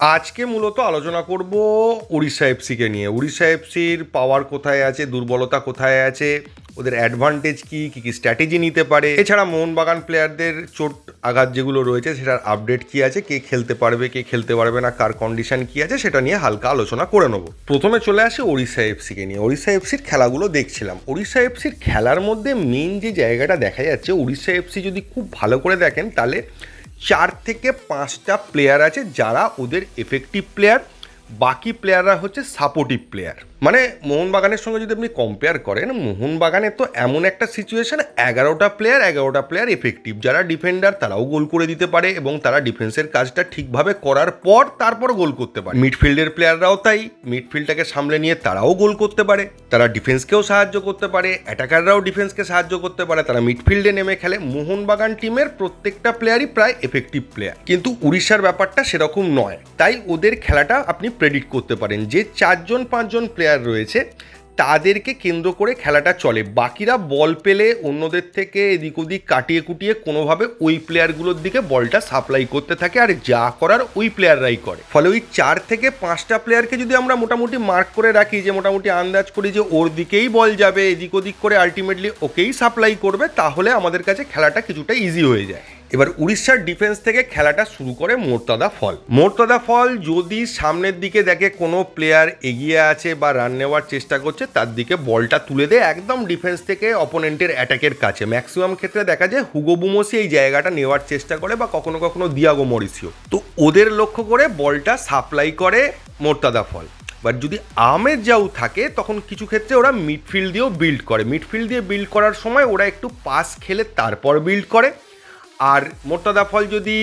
আজকে মূলত আলোচনা করব উড়িষ্যা এফসিকে নিয়ে। উড়িষ্যা এফসির পাওয়ার কোথায় আছে, দুর্বলতা কোথায় আছে, ওদের অ্যাডভান্টেজ কি কি কি স্ট্র্যাটেজি নিতে পারে? এছাড়া মোহনবাগান প্লেয়ারদের চোট আঘাত যেগুলো রয়েছে, সেটার আপডেট কি আছে, কে খেলতে পারবে, কে খেলতে পারবে না, কার কন্ডিশন কি আছে, সেটা নিয়ে হালকা আলোচনা করে নেব। প্রথমে চলে আসি ওড়িশা এফসিকে নিয়ে। ওড়িশা এফসির খেলাগুলো দেখছিলাম। ওড়িশা এফসির খেলার মধ্যে মেন যে জায়গাটা দেখা যাচ্ছে উড়িষ্যা এফসি যদি খুব ভালো করে দেখেন, তাহলে চার থেকে পাঁচটা প্লেয়ার আছে যারা ওদের এফেক্টিভ প্লেয়ার বাকি প্লেয়াররা হচ্ছে সাপোর্টিভ প্লেয়ার মানে মোহনবাগানের সঙ্গে যদি আপনি কম্পেয়ার করেন, মোহনবাগানে তো এমন একটা সিচুয়েশন এগারোটা প্লেয়ার এগারোটা প্লেয়ার এফেক্টিভ যারা ডিফেন্ডার তারাও গোল করে দিতে পারে এবং তারা ডিফেন্সের কাজটা ঠিকভাবে করার পর তারপর গোল করতে পারে। মিডফিল্ডের প্লেয়াররাও তাই মিডফিল্ডটাকে সামলে নিয়ে তারাও গোল করতে পারে। তারা ডিফেন্সকেও সাহায্য করতে পারে অ্যাটাকাররাও ডিফেন্সকে সাহায্য করতে পারে, তারা মিডফিল্ডে নেমে খেলে। মোহনবাগান টিমের প্রত্যেকটা প্লেয়ারই প্রায় এফেক্টিভ প্লেয়ার কিন্তু উড়িষ্যার ব্যাপারটা সেরকম নয়। তাই ওদের খেলাটা আপনি প্রেডিক্ট করতে পারেন যে চারজন, পাঁচজন প্লেয়ার রয়েছে, তাদেরকে কেন্দ্র করে খেলাটা চলে। বাকিরা বল পেলে অন্যদের থেকে এদিক ওদিক কাটিয়ে কুটিয়ে কোনোভাবে ওই প্লেয়ারগুলোর দিকে বলটা সাপ্লাই করতে থাকে আর যা করার ওই প্লেয়াররাই করে। ফলে ওই চার থেকে পাঁচটা প্লেয়ারকে যদি আমরা মোটামুটি মার্ক করে রাখি যে মোটামুটি আন্দাজ করি যে ওর দিকেই বল যাবে, এদিক ওদিক করে আলটিমেটলি ওকেই সাপ্লাই করবে, তাহলে আমাদের কাছে খেলাটা কিছুটা ইজি হয়ে যায়। এবার উড়িষ্যার ডিফেন্স থেকে খেলাটা শুরু করে মোর্তাদা ফল। মোর্তাদা ফল যদি সামনের দিকে দেখে কোনো প্লেয়ার এগিয়ে আছে বা রান নেওয়ার চেষ্টা করছে, তার দিকে বলটা তুলে দেয় একদম ডিফেন্স থেকে অপোনেন্টের অ্যাটাকের কাছে। ম্যাক্সিমাম ক্ষেত্রে দেখা যায় হুগো বুমোসি এই জায়গাটা নেওয়ার চেষ্টা করে বা কখনো কখনো দিয়াগো মরিসিও। তো ওদের লক্ষ্য করে বলটা সাপ্লাই করে মোর্তাদা ফল। বাট যদি আমের যাও থাকে, তখন কিছু ক্ষেত্রে ওরা মিডফিল্ড দিয়েও বিল্ড করে। মিডফিল্ড দিয়ে বিল্ড করার সময় ওরা একটু পাস খেলে তারপর বিল্ড করে। আর মোর্তাদা ফল যদি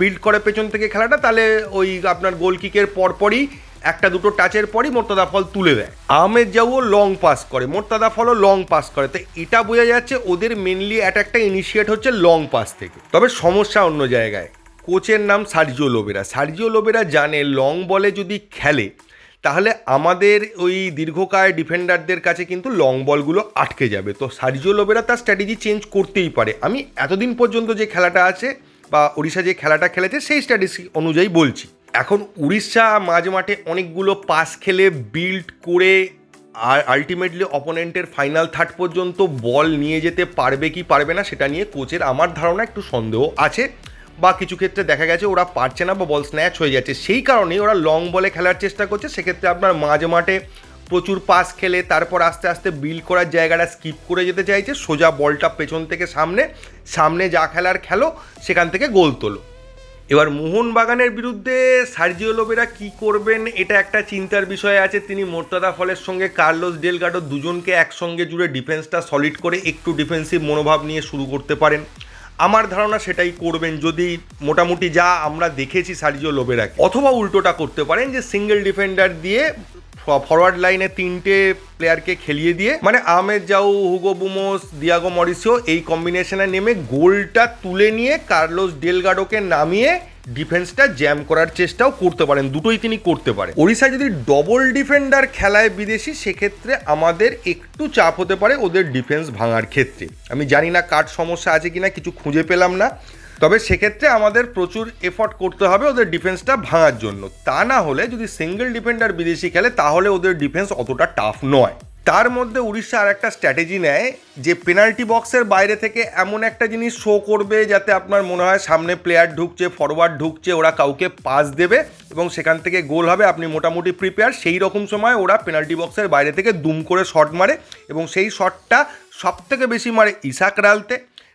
বিল্ড করে পেছন থেকে খেলাটা, তাহলে ওই আপনার গোল কিকের পরপরই একটা দুটো টাচের পরই মোর্তাদা ফল তুলে দেয়। আমের যাও লং পাস করে, মোর্তাদা ফলও লং পাস করে। তো এটা বোঝা যাচ্ছে ওদের মেনলি অ্যাটাকটা ইনিশিয়েট হচ্ছে লং পাস থেকে। তবে সমস্যা অন্য জায়গায়। কোচের নাম সার্জিও লোবেরা। সার্জিও লোবেরা জানে লং বলে যদি খেলে তাহলে আমাদের ওই দীর্ঘকায় ডিফেন্ডারদের কাছে কিন্তু লং বলগুলো আটকে যাবে। তো সার্জিও লোবেরা তার স্ট্র্যাটেজি চেঞ্জ করতেই পারে। আমি এতদিন পর্যন্ত যে খেলাটা আছে বা উড়িষ্যা যে খেলাটা খেলেছে, সেই স্ট্র্যাটেজি অনুযায়ী বলছি। এখন উড়িষ্যা মাঝ মাঠে অনেকগুলো পাস খেলে বিল্ড করে, আর আলটিমেটলি অপোনেন্টের ফাইনাল থার্ড পর্যন্ত বল নিয়ে যেতে পারবে কি পারবে না, সেটা নিয়ে কোচের আমার ধারণা একটু সন্দেহ আছে। বা কিছু ক্ষেত্রে দেখা গেছে ওরা পারছে না বা বল স্ন্যাচ হয়ে যাচ্ছে। সেই কারণেই ওরা লং বলে খেলার চেষ্টা করছে। সেক্ষেত্রে আপনার মাঝ মাঠে প্রচুর পাস খেলে, তারপর আস্তে আস্তে বিল করার জায়গাটা স্কিপ করে যেতে চাইছে। সোজা বলটা পেছন থেকে সামনে সামনে যা খেলার খেলো, সেখান থেকে গোল তোলো। এবার মোহনবাগানের বিরুদ্ধে সার্জিও লোবেরা কী করবেন, এটা একটা চিন্তার বিষয় আছে। তিনি মোর্তাদা ফলের সঙ্গে কার্লোস ডেলগাডো দুজনকে একসঙ্গে জুড়ে ডিফেন্সটা সলিড করে একটু ডিফেন্সিভ মনোভাব নিয়ে শুরু করতে পারেন। আমার ধারণা সেটাই করবেন যদি মোটামুটি যা আমরা দেখেছি সার্জিও লোবেরাকে অথবা উল্টোটা করতে পারেন যে সিঙ্গেল ডিফেন্ডার দিয়ে ফরওয়ার্ড লাইনে তিনটে প্লেয়ারকে খেলিয়ে দিয়ে মানে Ahmed Jahouh Hugo Boumous, Diego Mauricio, এই কম্বিনেশনে নেমে গোলটা তুলে নিয়ে কার্লোস ডেলগাডোকে নামিয়ে ডিফেন্সটা জ্যাম করার চেষ্টাও করতে পারেন, দুটোই তিনি করতে পারেন। ওড়িশা যদি ডবল ডিফেন্ডার খেলায় বিদেশি, সেক্ষেত্রে আমাদের একটু চাপ হতে পারে ওদের ডিফেন্স ভাঙার ক্ষেত্রে। আমি জানি না কার সমস্যা আছে কিনা, কিছু খুঁজে পেলাম না। তবে সেক্ষেত্রে আমাদের প্রচুর এফর্ট করতে হবে ওদের ডিফেন্সটা ভাঙার জন্য। তা না হলে যদি সিঙ্গেল ডিফেন্ডার বিদেশি খেলে, তাহলে ওদের ডিফেন্স অতটা টাফ নয়। তার মধ্যে উড়িষ্যা আর একটা স্ট্র্যাটেজি নেয় যে পেনাল্টি বক্সের বাইরে থেকে এমন একটা জিনিস শো করবে যাতে আপনার মনে হয় সামনে প্লেয়ার ঢুকছে ফরওয়ার্ড ঢুকছে, ওরা কাউকে পাস দেবে এবং সেখান থেকে গোল হবে, আপনি মোটামুটি প্রিপেয়ার সেই রকম সময় ওরা পেনাল্টি বক্সের বাইরে থেকে দুম করে শট মারে এবং সেই শটটা সব থেকে বেশি মারে ইসাক রালতে।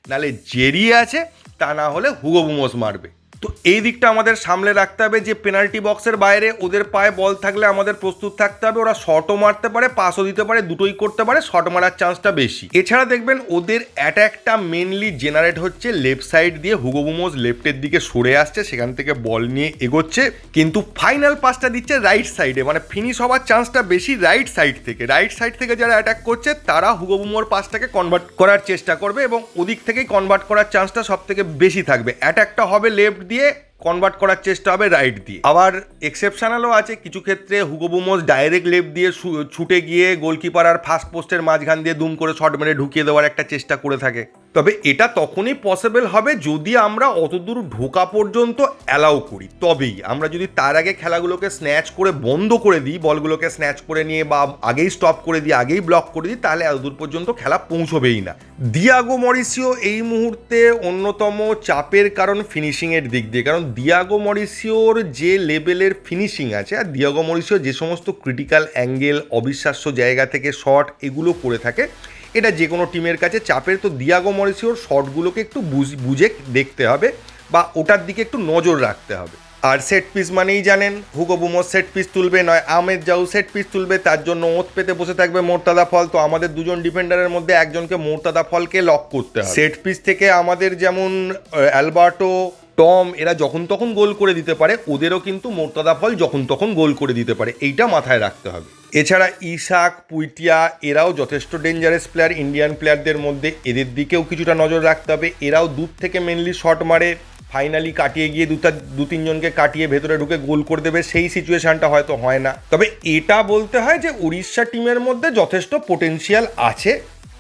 নালে জেরি আছে, তা না হলে হুগো বুমোস মারবে। তো এই দিকটা আমাদের সামলে রাখতে হবে যে পেনাল্টি বক্সের বাইরে ওদের পায়ে বল থাকলে আমাদের প্রস্তুত থাকতে হবে, ওরা শটও মারতে পারে পাসও দিতে পারে, দুটোই করতে পারে শট মারার চান্সটা বেশি। এছাড়া দেখবেন ওদের অ্যাট্যাকটা মেনলি জেনারেট হচ্ছে লেফট সাইড দিয়ে হুগো বুমোস লেফটের দিকে সরে আসছে, সেখান থেকে বল নিয়ে এগোচ্ছে, কিন্তু ফাইনাল পাসটা দিচ্ছে রাইট সাইডে মানে ফিনিশ হওয়ার চান্সটা বেশি রাইট সাইড থেকে। রাইট সাইড থেকে যারা অ্যাটাক করছে, তারা হুগো বুমোর পাসটাকে কনভার্ট করার চেষ্টা করবে এবং ওদিক থেকেই কনভার্ট করার চান্সটা সব থেকে বেশি থাকবে। অ্যাটাকটা হবে লেফট দিয়ে কনভার্ট করার চেষ্টা হবে রাইট দিয়ে। আবার এক্সেপশনালও আছে, কিছু ক্ষেত্রে হুগোবুমোস ডাইরেক্ট লেফট দিয়ে ছুটে গিয়ে গোলকিপার আর ফার্স্ট পোস্টের মাঝখান দিয়ে দুম করে শট মেরে ঢুকিয়ে দেওয়ার একটা চেষ্টা করে থাকে। তবে এটা তখনই পসিবল হবে যদি আমরা অতদূর ঢোকা পর্যন্ত অ্যালাউ করি। তবেই আমরা যদি তার আগে খেলাগুলোকে স্ন্যাচ করে বন্ধ করে দিই, বলগুলোকে স্ন্যাচ করে নিয়ে বা আগেই স্টপ করে দিই, আগেই ব্লক করে দিই, তাহলে এতদূর পর্যন্ত খেলা পৌঁছবেই না। দিয়াগো মরিসিও এই মুহূর্তে অন্যতম চাপের কারণ ফিনিশিংয়ের দিক দিয়ে। কারণ দিয়াগো মরিসিওর যে লেভেলের ফিনিশিং আছে, আর দিয়াগো মরিসিও যে সমস্ত ক্রিটিক্যাল অ্যাঙ্গেল অবিশ্বাস্য জায়গা থেকে শট এগুলো করে থাকে এটা যে কোনো টিমের কাছে চাপের তো দিয়াগো মরিসিওর শটগুলোকে একটু বুঝ- দেখতে হবে বা ওটার দিকে একটু নজর রাখতে হবে। আর সেট পিস মানেই জানেন হুগো বুমো সেট পিস তুলবে নয় আমেদ যাও সেট পিস তুলবে, তার জন্য ওত পেতে বসে থাকবে মোর্তাদা ফল তো আমাদের দুজন ডিফেন্ডারের মধ্যে একজনকে মোর্তাদা ফলকে লক করতে হবে। সেট পিস থেকে আমাদের যেমন অ্যালবার্টো টম এরা যখন তখন গোল করে দিতে পারে, ওদেরও কিন্তু মোর্তাদা ফল যখন তখন গোল করে দিতে পারে। এইটা মাথায় রাখতে হবে। এছাড়া ইসাক পুইটিয়া, এরাও যথেষ্ট ডেঞ্জারাস প্লেয়ার ইন্ডিয়ান প্লেয়ারদের মধ্যে এদের দিকেও কিছুটা নজর রাখতে হবে। এরাও দূর থেকে মেনলি শট মারে ফাইনালি কাটিয়ে গিয়ে দুটা দু তিনজনকে কাটিয়ে ভেতরে ঢুকে গোল করে দেবে, সেই সিচুয়েশানটা হয়তো হয় না। তবে এটা বলতে হয় যে উড়িষ্যা টিমের মধ্যে যথেষ্ট পোটেনশিয়াল আছে।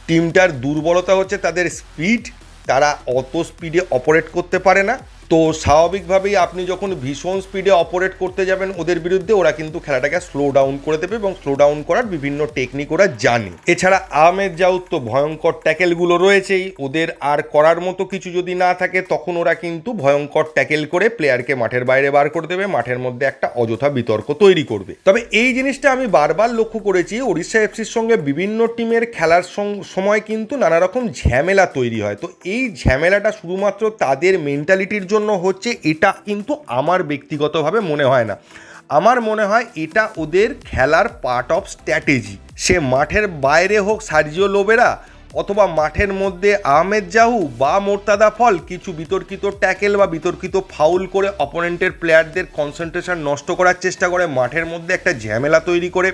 টিমটার দুর্বলতা হচ্ছে তাদের স্পিড তারা অত স্পিডে অপারেট করতে পারে না। তো স্বাভাবিকভাবেই আপনি যখন ভীষণ স্পিডে অপারেট করতে যাবেন ওদের বিরুদ্ধে, ওরা কিন্তু খেলাটাকে স্লো ডাউন করে দেবে এবং স্লো ডাউন করার বিভিন্ন টেকনিক ওরা জানে। এছাড়া আহমেদ জাউদ তো ভয়ঙ্কর ট্যাকেলগুলো রয়েছেই। ওদের আর করার মতো কিছু যদি না থাকে, তখন ওরা কিন্তু ভয়ঙ্কর ট্যাকেল করে প্লেয়ারকে মাঠের বাইরে বার করে দেবে, মাঠের মধ্যে একটা অযথা বিতর্ক তৈরি করবে। তবে এই জিনিসটা আমি বারবার লক্ষ্য করেছি, ওড়িশা এফসির সঙ্গে বিভিন্ন টিমের খেলার সময় কিন্তু নানা রকম ঝামেলা তৈরি হয়। তো এই ঝামেলাটা শুধুমাত্র তাদের মেন্টালিটির জন্য হচ্ছে এটা কিন্তু আমার ব্যক্তিগতভাবে মনে হয় না। আমার মনে হয় এটা ওদের খেলার পার্ট অফ স্ট্র্যাটেজি সে মাঠের বাইরে হোক সার্জিও লোবেরা অথবা মাঠের মধ্যে আহমেদ জাহু বা মোর্তাদা ফল কিছু বিতর্কিত ট্যাকেল বা বিতর্কিত ফাউল করে অপোনেন্টের প্লেয়ারদের কনসেন্ট্রেশন নষ্ট করার চেষ্টা করে, মাঠের মধ্যে একটা ঝামেলা তৈরি করে,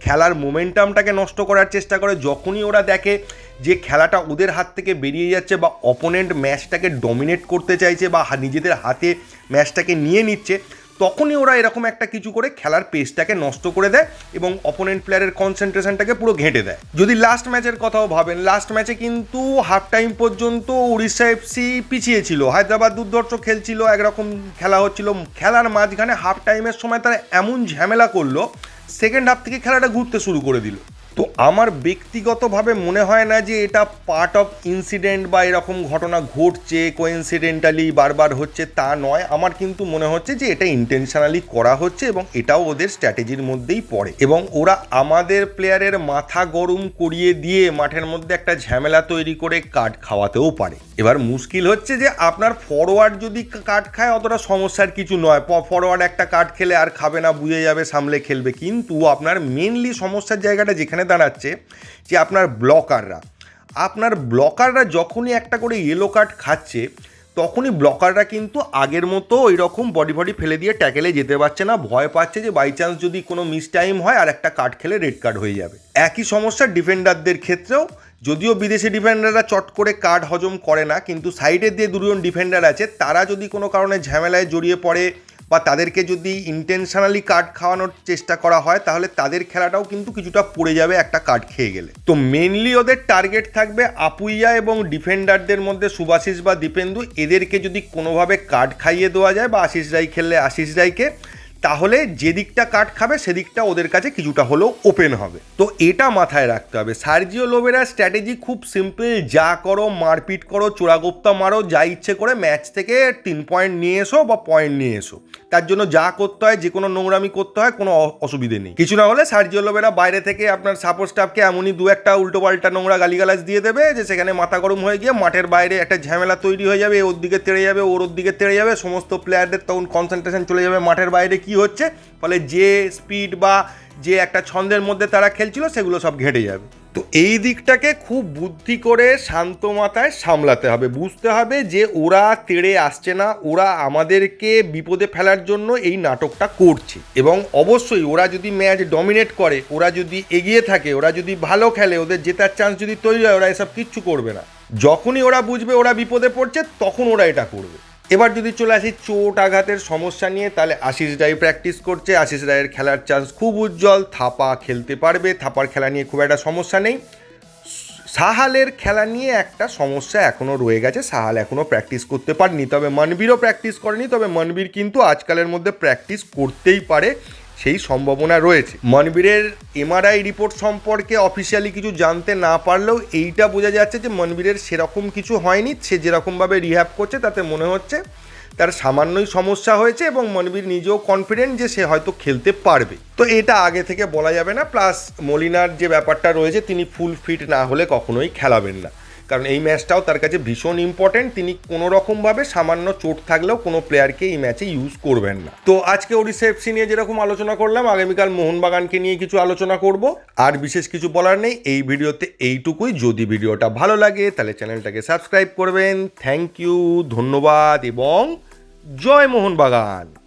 খেলার মোমেন্টামটাকে নষ্ট করার চেষ্টা করে, যখনই ওরা দেখে যে খেলাটা ওদের হাত থেকে বেরিয়ে যাচ্ছে বা অপোনেন্ট ম্যাচটাকে ডমিনেট করতে চাইছে বা নিজেদের হাতে ম্যাচটাকে নিয়ে নিচ্ছে, তখনই ওরা এরকম একটা কিছু করে খেলার পেসটাকে নষ্ট করে দেয় এবং অপোনেন্ট প্লেয়ারের কনসেন্ট্রেশনটাকে পুরো ঘেঁটে দেয়। যদি লাস্ট ম্যাচের কথাও ভাবেন লাস্ট ম্যাচে কিন্তু হাফ টাইম পর্যন্ত উড়িষ্যা এফসি পিছিয়ে ছিল, হায়দ্রাবাদ দুর্ধর্ষ খেলছিল, একরকম খেলা হচ্ছিল। খেলার মাঝখানে হাফ টাইমের সময় তারা এমন ঝামেলা করল সেকেন্ড হাফ থেকে খেলাটা ঘুরতে শুরু করে দিল। আমার ব্যক্তিগতভাবে মনে হয় না যে এটা পার্ট অফ ইনসিডেন্ট বা এরকম ঘটনা ঘটছে কোইন্সিডেন্টালি বারবার হচ্ছে তা নয়। আমার কিন্তু মনে হচ্ছে যে এটা ইন্টেনশনালি করা হচ্ছে এবং এটাও ওদের স্ট্র্যাটেজির মধ্যেই পড়ে। এবং ওরা আমাদের প্লেয়ারের মাথা গরম করিয়ে দিয়ে মাঠের মধ্যে একটা ঝামেলা তৈরি করে কাট খাওয়াতেও পারে। এবার মুশকিল হচ্ছে যে আপনার ফরওয়ার্ড যদি কাট খায়, অতটা সমস্যার কিছু নয়। ফরওয়ার্ড একটা কাট খেলে আর খাবে না বুঝে যাবে, সামলে খেলবে। কিন্তু আপনার মেনলি সমস্যার জায়গাটা যেখানে দাঁড়াচ্ছে যে আপনার ব্লকাররা আপনার ব্লকাররা যখনই একটা করে ইয়েলো কার্ড খাচ্ছে, তখনই ব্লকাররা কিন্তু আগের মতো ওই রকম বডি বডি ফেলে দিয়ে ট্যাকেলে যেতে পারছে না। ভয় পাচ্ছে যে বাই চান্স যদি কোনো মিস টাইম হয়, আর একটা কার্ড খেলে রেড কার্ড হয়ে যাবে। একই সমস্যা ডিফেন্ডারদের ক্ষেত্রেও, যদিও বিদেশি ডিফেন্ডাররা চট করে কার্ড হজম করে না, কিন্তু সাইডের দিয়ে দুজন ডিফেন্ডার আছে, তারা যদি কোনো কারণে ঝামেলায় জড়িয়ে পড়ে বা তাদেরকে যদি ইন্টেনশনালি কার্ড খাওয়ানোর চেষ্টা করা হয়, তাহলে তাদের খেলাটাও কিন্তু কিছুটা পড়ে যাবে একটা কার্ড খেয়ে গেলে। তো মেনলি ওদের টার্গেট থাকবে আপুইয়া এবং ডিফেন্ডারদের মধ্যে সুভাশিস বা দীপেন্দু। এদেরকে যদি কোনোভাবে কার্ড খাইয়ে দেওয়া যায় বা আশিস রাই খেললে আশিস রাইকে তাহলে যে দিকটা কাট খাবে সেদিকটা ওদের কাছে কিছুটা হলেও ওপেন হবে। তো এটা মাথায় রাখতে হবে। সার্জিও লোবেরা স্ট্র্যাটেজি খুব সিম্পল যা করো, মারপিট করো, চোরাগোপ্তা মারো, যা ইচ্ছে করে ম্যাচ থেকে তিন পয়েন্ট নিয়ে এসো বা পয়েন্ট নিয়ে এসো। তার জন্য যা করতে হয়, যে কোনো নোংরামি করতে হয়, কোনো অসুবিধে নেই। কিছু না হলে সার্জিও লোবেরা বাইরে থেকে আপনার সাপোর্ট স্টাফকে এমনই দু একটা উল্টো পাল্টা নোংরা গালিগালাজ দিয়ে দেবে, যে সেখানে মাথা গরম হয়ে গিয়ে মাঠের বাইরে একটা ঝামেলা তৈরি হয়ে যাবে ওর দিকে তেড়ে যাবে, ওর দিকে তেড়ে যাবে, সমস্ত প্লেয়ারদের তখন কনসেন্ট্রেশন চলে যাবে, মাঠের বাইরে কি হচ্ছে? ফলে যে স্পিড বা যে একটা ছন্দের মধ্যে তারা খেলছিল, সেগুলো সব ঘেটে যাবে। তো এই দিকটাকে খুব বুদ্ধি করে শান্ত মাথায় সামলাতে হবে। বুঝতে হবে যে ওরা তেড়ে আসছে না, ওরা আমাদেরকে বিপদে ফেলার জন্য এই নাটকটা করছে। এবং অবশ্যই ওরা যদি ম্যাচ ডমিনেট করে, ওরা যদি এগিয়ে থাকে, ওরা যদি ভালো খেলে, ওদের জেতার চান্স যদি তৈরি হয়, ওরা এসব কিচ্ছু করবে না। যখনই ওরা বুঝবে ওরা বিপদে পড়ছে, তখন ওরা এটা করবে। এবার যদি চলে আসি চোট আঘাতের সমস্যা নিয়ে, তাহলে আশিস রায় প্র্যাকটিস করছে। আশিস রায়ের খেলার চান্স খুব উজ্জ্বল। থাপা খেলতে পারবে। থাপার খেলা নিয়ে খুব একটা সমস্যা নেই। সাহালের খেলা নিয়ে একটা সমস্যা এখনও রয়ে গেছে। সাহাল এখনও প্র্যাকটিস করতে পারেনি। তবে মনবীরও প্র্যাকটিস করেনি। তবে মনবীর কিন্তু আজকালের মধ্যে প্র্যাকটিস করতেই পারে। সেই সম্ভাবনা রয়েছে। মনবীরের এমআরআই রিপোর্ট সম্পর্কে অফিসিয়ালি কিছু জানতে না পারলেও এইটা বোঝা যাচ্ছে যে মনবীরের সেরকম কিছু হয়নি, সে যেরকমভাবে রিহ্যাব করছে তাতে মনে হচ্ছে তার সামান্যই সমস্যা হয়েছে এবং মনবীর নিজেও কনফিডেন্ট যে সে হয়তো খেলতে পারবে। তো এটা আগে থেকে বলা যাবে না প্লাস মলিনার যে ব্যাপারটা রয়েছে তিনি ফুল ফিট না হলে কখনোই খেলাবেন না। কারণ এই ম্যাচটাও তার কাছে ভীষণ ইম্পর্টেন্ট তিনি কোনো রকমভাবে সামান্য চোট থাকলেও কোনো প্লেয়ারকে এই ম্যাচে ইউজ করবেন না। তো আজকে ওড়িশা এফসি নিয়ে যেরকম আলোচনা করলাম, আগামীকাল মোহনবাগানকে নিয়ে কিছু আলোচনা করব। আর বিশেষ কিছু বলার নেই, এই ভিডিওতে এইটুকুই। যদি ভিডিওটা ভালো লাগে, তাহলে চ্যানেলটাকে সাবস্ক্রাইব করবেন। থ্যাংক ইউ ধন্যবাদ এবং জয় মোহনবাগান।